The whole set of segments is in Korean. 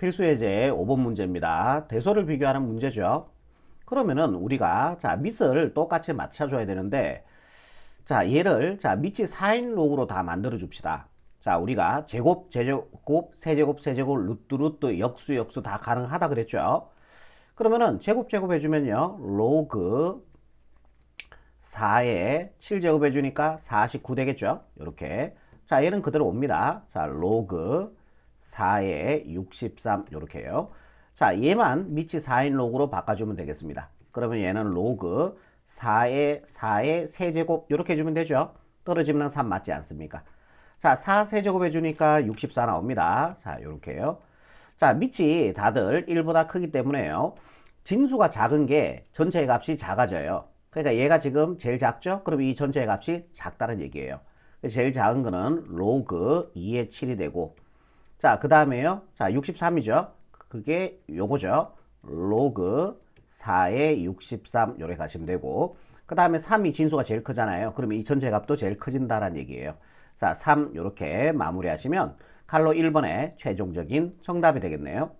필수 예제 5번 문제입니다. 대소를 비교하는 문제죠. 그러면은 우리가 자 밑을 똑같이 맞춰줘야 되는데 자 얘를 자 밑이 4인 록으로 다 만들어 줍시다. 자 우리가 제곱, 제곱, 세제곱, 세제곱, 루트, 루트, 역수, 역수 다 가능하다 그랬죠. 그러면은 제곱, 제곱 해주면요. 로그 4에 7제곱 해주니까 49 되겠죠. 이렇게. 자 얘는 그대로 옵니다. 자 로그 4에 63 이렇게요. 자 얘만 밑이 4인 로그로 바꿔주면 되겠습니다. 그러면 얘는 로그 4에 4에 세제곱 이렇게 해주면 되죠. 떨어지면 3 맞지 않습니까? 자, 4 세제곱 해주니까 64 나옵니다. 자, 이렇게요. 자, 밑이 다들 1보다 크기 때문에요. 진수가 작은 게 전체의 값이 작아져요. 그러니까 얘가 지금 제일 작죠? 그럼 이 전체의 값이 작다는 얘기예요. 제일 작은 거는 로그 2의 7이 되고 자, 그 다음에요. 자, 63이죠? 그게 요거죠. 로그 4의 63 요래 가시면 되고 그 다음에 3이 진수가 제일 크잖아요. 그러면 이 전체 값도 제일 커진다는 얘기예요. 자, 3 이렇게 마무리하시면 칼로 1번의 최종적인 정답이 되겠네요.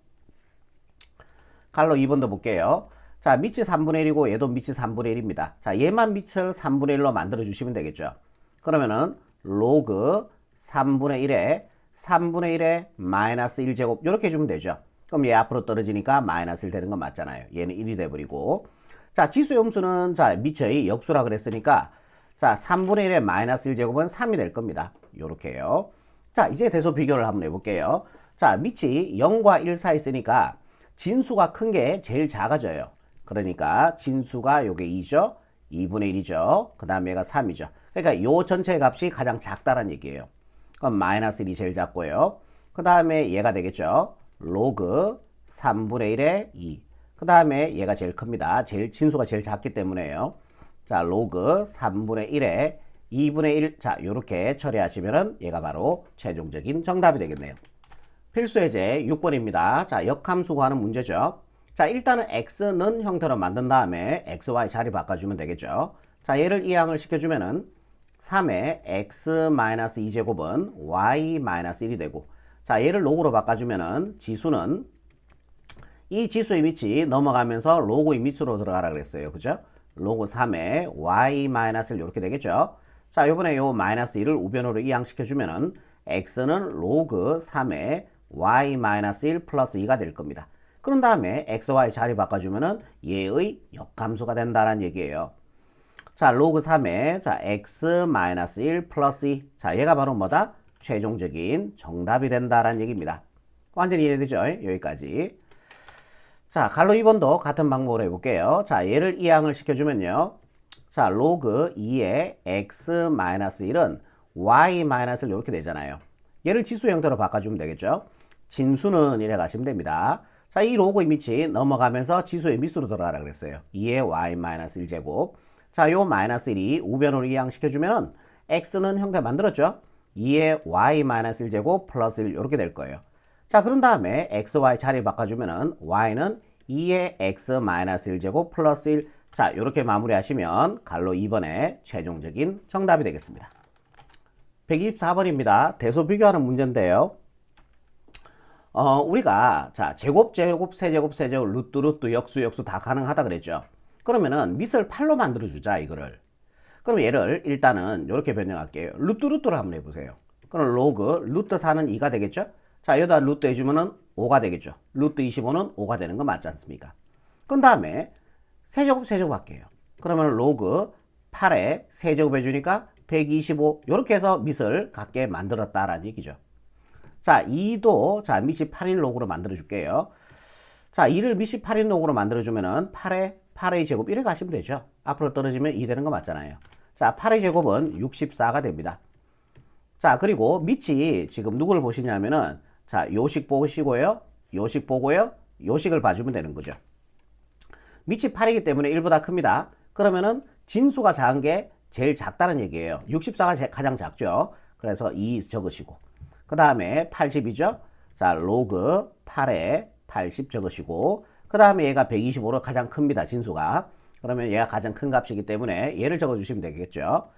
칼로 2번도 볼게요. 자, 밑이 3분의 1이고 얘도 밑이 3분의 1입니다. 자, 얘만 밑을 3분의 1로 만들어 주시면 되겠죠. 그러면은 로그 3분의 1에 3분의 1에 마이너스 1제곱 이렇게 해주면 되죠. 그럼 얘 앞으로 떨어지니까 마이너스 1 되는 건 맞잖아요. 얘는 1이 돼버리고 자 지수의 음수는 자 밑의 역수라 그랬으니까 자 3분의 1에 마이너스 1제곱은 3이 될 겁니다. 요렇게요. 자 이제 대소 비교를 한번 해볼게요. 자 밑이 0과 1 사이 있으니까 진수가 큰 게 제일 작아져요. 그러니까 진수가 요게 2죠. 2분의 1이죠. 그 다음에 얘가 3이죠. 그러니까 요 전체 값이 가장 작다는 얘기예요. 그럼 마이너스 1이 제일 작고요. 그 다음에 얘가 되겠죠. 로그 3분의 1에 2. 그 다음에 얘가 제일 큽니다. 제일 진수가 제일 작기 때문에요. 자, 로그 3분의 1에 2분의 1. 자, 요렇게 처리하시면은 얘가 바로 최종적인 정답이 되겠네요. 필수예제 6번입니다. 자, 역함수 구하는 문제죠. 자, 일단은 x는 형태로 만든 다음에 xy 자리 바꿔주면 되겠죠. 자, 얘를 이항을 시켜주면은 3의 x-2제곱은 y-1이 되고 자 얘를 로그로 바꿔주면은 지수는 이 지수의 밑이 넘어가면서 로그의 밑으로 들어가라 그랬어요. 그죠? 로그 3의 y-1 이렇게 되겠죠? 자 요번에 요 마이너스 1을 우변으로 이항시켜주면은 x는 로그 3의 y-1 플러스 2가 될 겁니다. 그런 다음에 xy 자리 바꿔주면은 얘의 역함수가 된다는 얘기예요. 자, 로그 3에 자, x 마이너스 1 플러스 2. 자, 얘가 바로 뭐다? 최종적인 정답이 된다라는 얘기입니다. 완전히 이해되죠? 여기까지. 자, 갈로 2번도 같은 방법으로 해볼게요. 자, 얘를 이항을 시켜주면요. 자, 로그 2의 x 마이너스 1은 y 마이너스 1 이렇게 되잖아요. 얘를 지수 형태로 바꿔주면 되겠죠? 진수는 이래 가시면 됩니다. 자, 이 로그의 밑이 넘어가면서 지수의 밑으로 들어가라 그랬어요. 2의 y 마이너스 1제곱. 자, 요 마이너스 1이 우변으로 이항시켜주면은 x는 형태 만들었죠? 2의 y-1제곱 플러스 1 이렇게 될 거예요. 자, 그런 다음에 xy 자리 바꿔주면은 y는 2의 x-1제곱 플러스 1 자, 이렇게 마무리하시면 갈로 2번의 최종적인 정답이 되겠습니다. 124번입니다. 대소 비교하는 문제인데요. 어, 우리가 자, 제곱, 제곱, 세제곱, 세제곱, 루트, 루트, 역수, 역수 다 가능하다 그랬죠. 그러면은 밑을 8로 만들어 주자 이거를. 그럼 얘를 일단은 이렇게 변형할게요. 루트 루트를 한번 해보세요. 그럼 로그 루트 4는 2가 되겠죠? 자 여기다 루트 해주면은 5가 되겠죠. 루트 25는 5가 되는 거 맞지 않습니까? 그 다음에 세제곱 세제곱 할게요. 그러면 로그 8에 세제곱 해주니까 125 이렇게 해서 밑을 갖게 만들었다라는 얘기죠. 자 2도 자 밑이 8인 로그로 만들어 줄게요. 자 2를 밑이 8인 로그로 만들어 주면은 8에 8의 제곱 이래 가시면 되죠. 앞으로 떨어지면 2 되는 거 맞잖아요. 자, 8의 제곱은 64가 됩니다. 자, 그리고 밑이 지금 누구를 보시냐면은 자, 요식 보시고요. 요식 보고요. 요식을 봐주면 되는 거죠. 밑이 8이기 때문에 1보다 큽니다. 그러면은 진수가 작은 게 제일 작다는 얘기예요. 64가 가장 작죠. 그래서 2 적으시고. 그 다음에 80이죠. 자, 로그 8에 80 적으시고. 그 다음에 얘가 125로 가장 큽니다. 진수가. 그러면 얘가 가장 큰 값이기 때문에 얘를 적어주시면 되겠죠.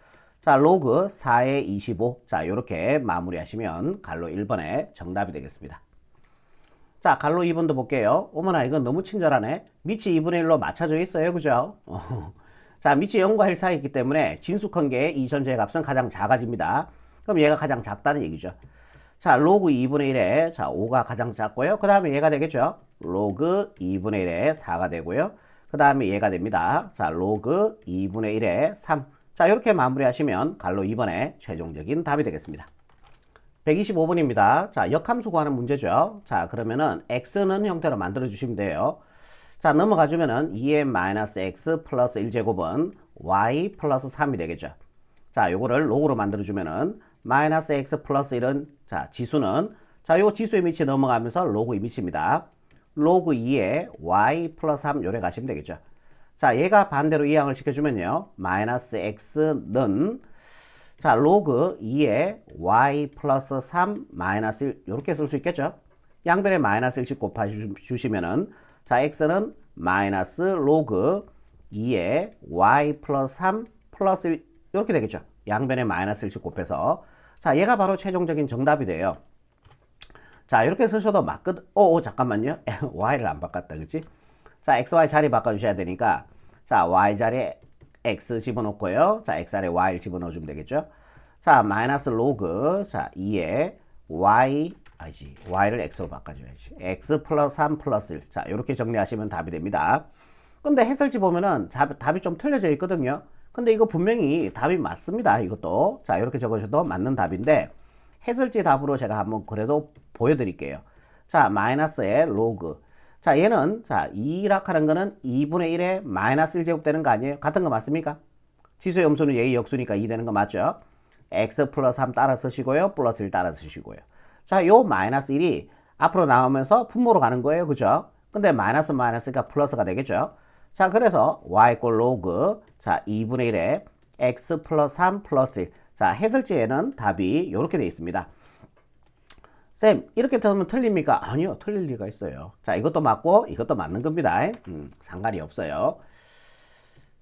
자, 로그 4의 25. 자, 이렇게 마무리하시면 갈로 1번의 정답이 되겠습니다. 자, 갈로 2번도 볼게요. 어머나, 이건 너무 친절하네. 밑이 2분의 1로 맞춰져 있어요. 그죠? 어. 자, 밑이 0과 1 사이에 있기 때문에 진수컨 게이 전체의 값은 가장 작아집니다. 그럼 얘가 가장 작다는 얘기죠. 자, 로그 2분의 1에, 자, 5가 가장 작고요. 그 다음에 얘가 되겠죠. 로그 2분의 1에 4가 되고요. 그 다음에 얘가 됩니다. 자, 로그 2분의 1에 3. 자, 이렇게 마무리하시면 갈로 2번의 최종적인 답이 되겠습니다. 125번입니다. 자, 역함수 구하는 문제죠. 자, 그러면은 x는 형태로 만들어 주시면 돼요. 자, 넘어가 주면은 2n-x 플러스 1제곱은 y 플러스 3이 되겠죠. 자, 요거를 로그로 만들어 주면은 마이너스 x 플러스 1은 자, 지수는 자, 요 지수의 밑이 넘어가면서 로그의 밑입니다. 로그 2에 y 플러스 3 요래 가시면 되겠죠. 자, 얘가 반대로 이항을 시켜주면요. 마이너스 x는 자, 로그 2에 y 플러스 3 마이너스 1 이렇게 쓸 수 있겠죠. 양변에 마이너스 1씩 곱해 주시면은 자, x는 마이너스 로그 2에 y 플러스 3 플러스 1 이렇게 되겠죠. 양변에 마이너스 1씩 곱해서 자, 얘가 바로 최종적인 정답이 돼요. 자, 이렇게 쓰셔도 맞거든. 오, 오 잠깐만요. y를 안 바꿨다. 그치? 자, x, y 자리 바꿔주셔야 되니까 자, y 자리에 x 집어넣고요. 자, x 아래 y를 집어넣어주면 되겠죠. 자, 마이너스 로그 자, 2에 y 아니지 y를 x로 바꿔줘야지. x 플러스 3 플러스 1. 자, 이렇게 정리하시면 답이 됩니다. 근데 해설지 보면은 답, 답이 좀 틀려져 있거든요. 근데 이거 분명히 답이 맞습니다. 이것도. 자, 이렇게 적으셔도 맞는 답인데 해설지 답으로 제가 한번 그래도 보여드릴게요. 자, 마이너스의 로그. 자, 얘는, 자, 2락 하는 거는 2분의 1에 마이너스 1제곱 되는 거 아니에요? 같은 거 맞습니까? 지수의 음수는 예의 역수니까 2 되는 거 맞죠? x 플러스 3 따라 쓰시고요. 플러스 1 따라 쓰시고요. 자, 요 마이너스 1이 앞으로 나오면서 분모로 가는 거예요. 그죠? 근데 마이너스 마이너스가 플러스가 되겠죠? 자, 그래서 y 꼴 로그, 자, 2분의 1에 x 플러스 3 플러스 1. 자, 해설지에는 답이 이렇게 되어 있습니다. 쌤, 이렇게 들으면 틀립니까? 아니요, 틀릴 리가 있어요. 자, 이것도 맞고, 이것도 맞는 겁니다. 음, 상관이 없어요.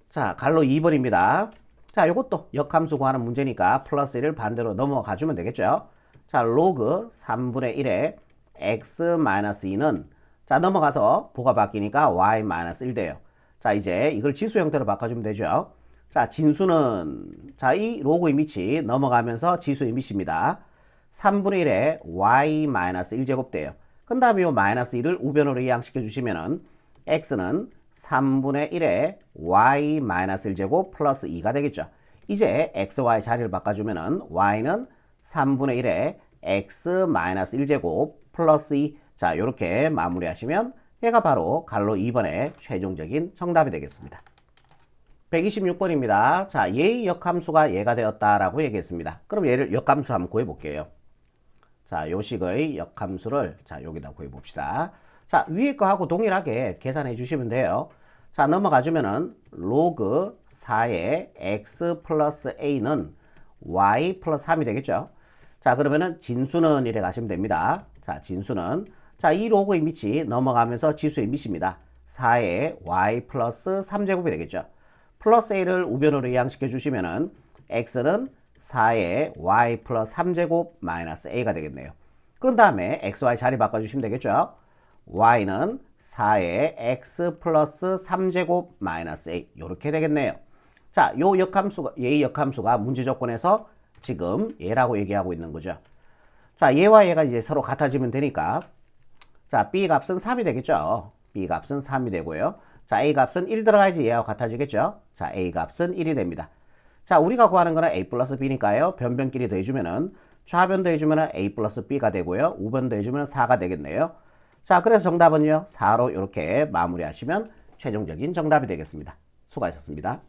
자, 갈로 2번입니다. 자, 이것도 역함수 구하는 문제니까 플러스 1을 반대로 넘어가 주면 되겠죠. 자, 로그 3분의 1에 x-2는 자, 넘어가서 부가 바뀌니까 y-1 돼요. 자, 이제 이걸 지수 형태로 바꿔주면 되죠. 자, 진수는 자, 이 로그의 밑이 넘어가면서 지수의 밑입니다. 3분의 1에 y-1제곱 돼요. 그 다음에 이 마이너스 1을 우변으로 이항시켜 주시면은 x는 3분의 1에 y-1제곱 플러스 2가 되겠죠. 이제 xy 자리를 바꿔주면은 y는 3분의 1에 x-1제곱 플러스 2. 자, 이렇게 마무리하시면 얘가 바로 갈로 2번의 최종적인 정답이 되겠습니다. 126번입니다. 자, 얘의 역함수가 얘가 되었다라고 얘기했습니다. 그럼 얘를 역함수 한번 구해 볼게요. 자, 요식의 역함수를 자, 여기다 구해 봅시다. 자, 위에 거하고 동일하게 계산해 주시면 돼요. 자, 넘어가 주면은 로그 4의 x 플러스 a는 y 플러스 3이 되겠죠. 자, 그러면은 진수는 이래 가시면 됩니다. 자, 진수는 자, 이 로그의 밑이 넘어가면서 지수의 밑입니다. 4의 y 플러스 3제곱이 되겠죠. 플러스 a를 우변으로 이항시켜 주시면은 x는 4의 y 플러스 3제곱 마이너스 a가 되겠네요. 그런 다음에 xy 자리 바꿔주시면 되겠죠. y는 4의 x 플러스 3제곱 마이너스 a 이렇게 되겠네요. 자, 요 역함수가 얘의 역함수가 문제 조건에서 지금 얘라고 얘기하고 있는 거죠. 자, 얘와 얘가 이제 서로 같아지면 되니까 자, b 값은 3이 되겠죠. b 값은 3이 되고요. 자, a 값은 1 들어가야지 얘와 같아지겠죠. 자, a 값은 1이 됩니다. 자, 우리가 구하는 거는 a 플러스 b니까요. 변변끼리 더해주면은 좌변 더해주면은 a 플러스 b가 되고요. 우변 더해주면 4가 되겠네요. 자, 그래서 정답은요. 4로 이렇게 마무리하시면 최종적인 정답이 되겠습니다. 수고하셨습니다.